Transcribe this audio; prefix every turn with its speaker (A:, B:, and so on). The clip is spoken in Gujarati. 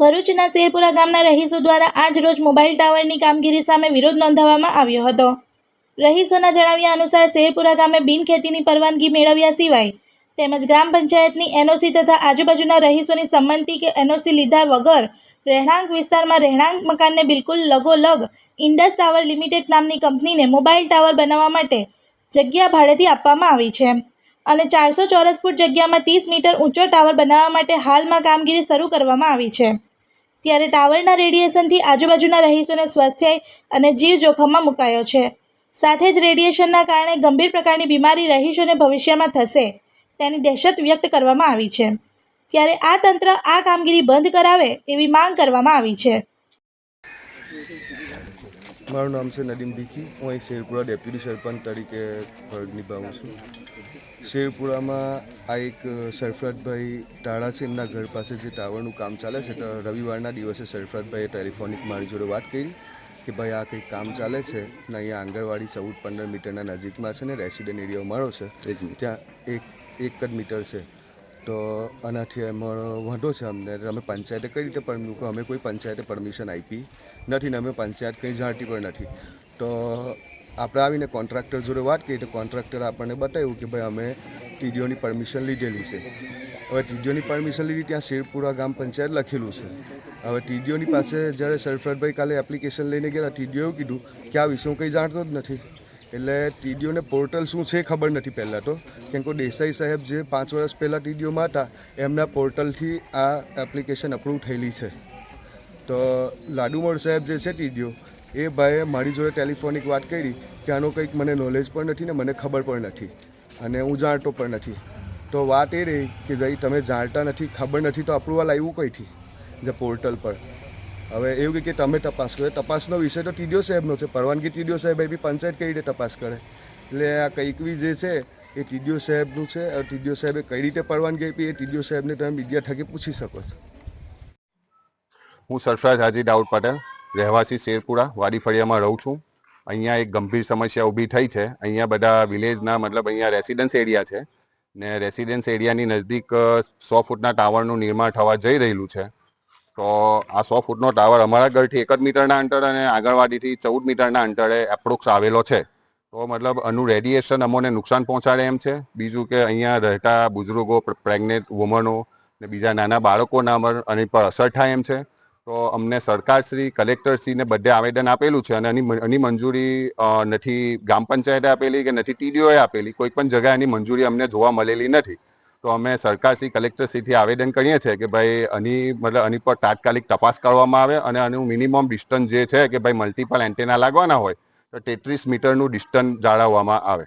A: ભરૂચના શેરપુરા ગામના રહીશો દ્વારા આજ રોજ મોબાઈલ ટાવરની કામગીરી સામે વિરોધ નોંધાવવામાં આવ્યો હતો. રહીશોના જણાવ્યા અનુસાર શેરપુરા ગામે બિનખેતીની પરવાનગી મેળવ્યા સિવાય તેમજ ગ્રામ પંચાયતની એનઓસી તથા આજુબાજુના રહીશોની સંમતિ કે એનઓસી લીધા વગર રહેણાંક વિસ્તારમાં રહેણાંક મકાનને બિલકુલ લગોલગ ઇન્ડસ ટાવર લિમિટેડ નામની કંપનીને મોબાઈલ ટાવર બનાવવા માટે જગ્યા ભાડેથી આપવામાં આવી છે. અને ચારસો ચોરસ ફૂટ જગ્યામાં ત્રીસ મીટર ઊંચો ટાવર બનાવવા માટે હાલમાં કામગીરી શરૂ કરવામાં આવી છે. ત્યારે ટાવરના રેડિયેશનથી આજુબાજુના રહીશોને સ્વાસ્થ્ય અને જીવ જોખમમાં મુકાયો છે. સાથે જ રેડિયેશનના કારણે ગંભીર પ્રકારની બીમારી રહીશોને ભવિષ્યમાં થશે તેની દહેશત વ્યક્ત કરવામાં આવી છે. ત્યારે આ તંત્ર આ કામગીરી બંધ કરાવે એવી માંગ કરવામાં આવી છે.
B: મારું નામ છે નદીમ ભીખી. હું અહીં શેરપુરા ડેપ્યુટી સરપંચ તરીકે ફરજ નિભાવું છું. શેરપુરામાં આ એક સરફરાજભાઈ ટાળા છે એમના ઘર પાસે જે ટાવરનું કામ ચાલે છે તો રવિવારના દિવસે સરફરાજભાઈએ ટેલિફોનિક મારી જોડે વાત કરી કે ભાઈ આ કંઈક કામ ચાલે છે ને અહીંયા આંગણવાડી ચૌદ પંદર મીટરના નજીકમાં છે ને રેસિડેન્ટ એરિયો મારો છે ત્યાં એક એક જ મીટર છે. તો આનાથી અમારો વાંધો છે અમને. અમે પંચાયતે કઈ રીતે પરમ અમે કોઈ પંચાયતે પરમિશન આપી નથી ને અમે પંચાયત કંઈ જાણતી પણ નથી. તો આપણે આવીને કોન્ટ્રાક્ટર જોડે વાત કરી તો કોન્ટ્રાક્ટર આપણને બતાવ્યું કે ભાઈ અમે ટીડીઓની પરમિશન લીધેલી છે. હવે ટીડીઓની પરમિશન લીધી ત્યાં શેરપુરા ગામ પંચાયત લખેલું છે. હવે ટીડીઓની પાસે જ્યારે સરફરાજભાઈ કાલે એપ્લિકેશન લઈને ગયા ટીડીઓએ કીધું કે આ વિશે હું કંઈ જાણતો જ નથી. એટલે ટીડીઓને પોર્ટલ શું છે ખબર નથી પહેલાં તો. કેમ કે દેસાઈ સાહેબ જે પાંચ વર્ષ પહેલાં ટીડીઓમાં હતા, એમના પોર્ટલથી આ એપ્લિકેશન અપ્રૂવ થયેલી છે. તો લાડુમોડ સાહેબ જે છે ટીડીઓ એ ભાઈએ મારી જોડે ટેલિફોનિક વાત કરી કે આનો કંઈક મને નોલેજ પણ નથી ને મને ખબર પણ નથી અને હું જાણતો પણ નથી. તો વાત એ રહી કે ભાઈ, તમે જાણતા નથી, ખબર નથી તો અપ્રુવલ આવ્યું કઈથી? જે પોર્ટલ પર. હવે એવું કે તમે તપાસ કરો. તપાસનો વિષય તો ટીડીઓ સાહેબનો છે. પરવાનગી ટીડીઓ સાહેબ બી પંચાયત કઈ રીતે તપાસ કરે? એટલે આ કંઈક બી જે છે એ ટીડીઓ સાહેબનું છે. ટીડીઓ સાહેબે કઈ રીતે પરવાનગી આપી એ ટીડીઓ સાહેબને તમે મીડિયા થકી પૂછી શકો છો.
C: હું સરફરાજ હાજી દાઉદ પટેલ. રહેવાસી શેરપુરા વાડી ફળિયામાં રહું છું. અહીંયા એક ગંભીર સમસ્યા ઊભી થઈ છે. અહીંયા બધા વિલેજના મતલબ અહીંયા રેસિડન્સ એરિયા છે ને રેસિડન્સ એરિયાની નજદીક સો ફૂટના ટાવરનું નિર્માણ થવા જઈ રહેલું છે. તો આ સો ફૂટનો ટાવર અમારા ઘરથી એક જ મીટરના અંતર અને આંગણવાડીથી ચૌદ મીટરના અંતરે એપ્રોક્સ આવેલો છે. તો મતલબ આનું રેડિયેશન અમોને નુકસાન પહોંચાડે એમ છે. બીજું કે અહીંયા રહેતા બુઝુર્ગો પ્રેગ્નેન્ટ વુમનો ને બીજા નાના બાળકોના આની પર અસર થાય એમ છે. તો અમને સરકારશ્રી, કલેક્ટરશ્રીને બધે આવેદન આપેલું છે અને એની મંજૂરી નથી ગ્રામ પંચાયતે આપેલી કે નથી ટીડીઓએ આપેલી, કોઈ પણ જગ્યાએ એની મંજૂરી અમને જોવા મળેલી નથી. તો અમે સરકારશ્રી, કલેક્ટરશ્રીથી આવેદન કરીએ છીએ કે ભાઈ આની મતલબ આની પર તાત્કાલિક તપાસ કરવામાં આવે અને આનું મિનિમમ ડિસ્ટન્સ જે છે કે ભાઈ મલ્ટિપલ એન્ટેના લાગવાના હોય તો તેત્રીસ મીટરનું ડિસ્ટન્સ જાળવવામાં આવે.